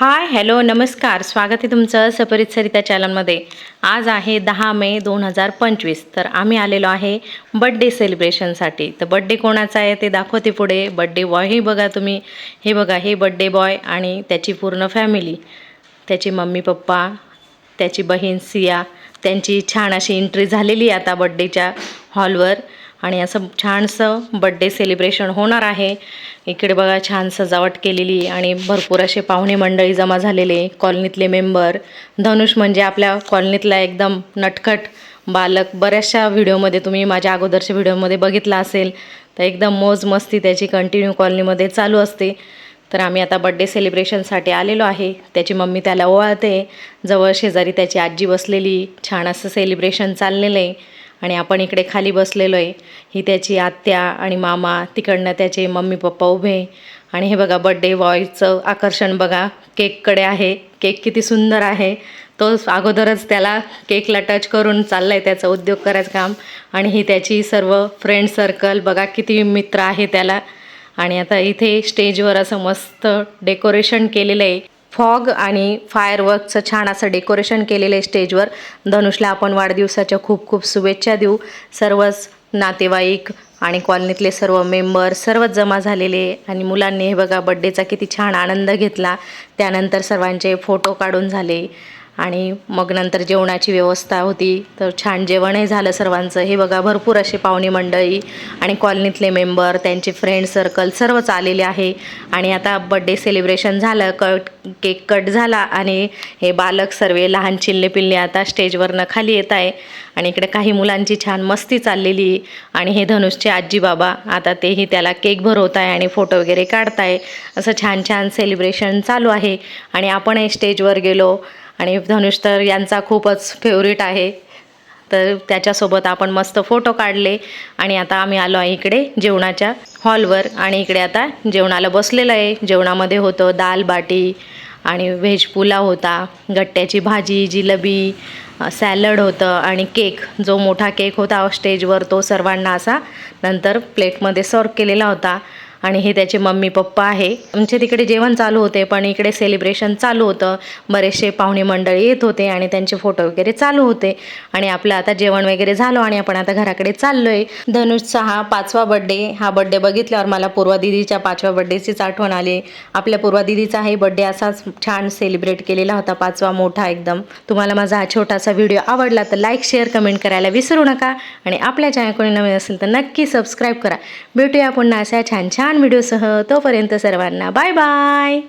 Hi hello नमस्कार. स्वागत आहे तुमचं सपरित सरिता चॅनलमध्ये. आज आहे दहा मे दोन हजार पंचवीस. तर आम्ही आलेलो आहे बड्डे सेलिब्रेशनसाठी. तर बड्डे कोणाचा आहे ते दाखवते पुढे. बड्डे बॉय हे बघा तुम्ही. हे बघा हे बड्डे बॉय आणि त्याची पूर्ण फॅमिली. त्याची मम्मी पप्पा त्याची बहीण सिया त्यांची छान अशी एंट्री झालेली आहे आता बड्डेच्या हॉलवर. आणि असं छानसं बड्डे सेलिब्रेशन होणार आहे. इकडे बघा छान सजावट केलेली आणि भरपूर असे पाहुणे मंडळी जमा झालेले कॉलनीतले मेंबर धनुष म्हणजे आपल्या कॉलनीतला एकदम नटखट बालक. बऱ्याचशा व्हिडिओमध्ये तुम्ही माझ्या अगोदरच्या व्हिडिओमध्ये बघितला असेल. तर एकदम मोज मस्ती त्याची कंटिन्यू कॉलनीमध्ये चालू असते. तर आम्ही आता बड्डे सेलिब्रेशनसाठी आलेलो आहे. त्याची मम्मी त्याला ओवाळते. जवळ शेजारी त्याची आजी बसलेली. छान असं सेलिब्रेशन चाललेलं आहे. आणि आपण इकडे खाली बसलेलो आहे ही त्याची आत्या आणि मामा तिकडनं त्याचे मम्मी पप्पा उभे. आणि हे बघा बड्डे बॉयचं आकर्षण बघा. केककडे आहे. केक किती सुंदर आहे. तो अगोदरच त्याला केकला टच करून चाललं आहे त्याचं उद्योग करायचं काम. आणि ही त्याची सर्व फ्रेंड सर्कल बघा किती मित्र आहे त्याला. आणि आता इथे स्टेजवर असं मस्त डेकोरेशन केलेलं आहे फॉग आणि फायरवर्कचं छान असं डेकोरेशन केलेलं आहे स्टेजवर. धनुषला आपण वाढदिवसाच्या खूप खूप शुभेच्छा देऊ. सर्वच नातेवाईक आणि कॉलनीतले सर्व मेंबर सर्वच जमा झालेले आणि मुलांनी हे बघा बड्डेचा किती छान आनंद घेतला. त्यानंतर सर्वांचे फोटो काढून झाले. आणि मग नंतर जेवणाची व्यवस्था होती. तर छान जेवणही झालं सर्वांचं. हे बघा भरपूर असे पाहुणे मंडळी आणि कॉलनीतले मेंबर त्यांचे फ्रेंड सर्कल सर्वच आलेले आहे. आणि आता बड्डे सेलिब्रेशन झालं कट केक कट झाला आणि हे बालक सर्व लहान चिल्ले पिल्ले आता स्टेजवरनं खाली येत आहे. आणि इकडे काही मुलांची छान मस्ती चाललेली आणि हे धनुषचे आजी बाबा आता तेही त्याला केक भरवत आहे आणि फोटो वगैरे काढताय असं छान छान सेलिब्रेशन चालू आहे. आणि आपणही स्टेजवर गेलो आणि धनुष तर यांचा खूपच फेवरेट आहे. तर त्याच्यासोबत आपण मस्त फोटो काढले आणि आता आम्ही आलो आहे इकडे जेवणाच्या हॉलवर आणि इकडे आता जेवणाला बसलेलं आहे. जेवणामध्ये होतं दाल बाटी आणि व्हेज पुलाव होता गट्ट्याची भाजी जिलबी सॅलड होतं आणि केक जो मोठा केक होता स्टेजवर तो सर्वांना असा नंतर प्लेटमध्ये सर्व केलेला होता. आणि हे त्याचे मम्मी पप्पा आहे. आमच्या तिकडे जेवण चालू होते पण इकडे सेलिब्रेशन चालू होतं. बरेचसे पाहुणे मंडळी येत होते आणि त्यांचे फोटो वगैरे चालू होते. आणि आपलं आता जेवण वगैरे झालं आणि आपण आता घराकडे चाललो आहे धनुषचा हा पाचवा बड्डे हा बड्डे बघितल्यावर मला पूर्वा दिदीच्या पाचव्या बड्डेचीच आठवण आली. आपल्या पूर्वा दिदीचा हे बड्डे असाच छान सेलिब्रेट केलेला होता पाचवा मोठा एकदम. तुम्हाला माझा हा छोटासा व्हिडिओ आवडला तर लाईक शेअर कमेंट करायला विसरू नका. आणि आपल्या चॅनल कोणी नवीन असेल तर नक्की सबस्क्राईब करा. भेटूया पुन्हा अशा छान छान छान व्हिडिओसह तोपर्यंत सर्वांना बाय बाय.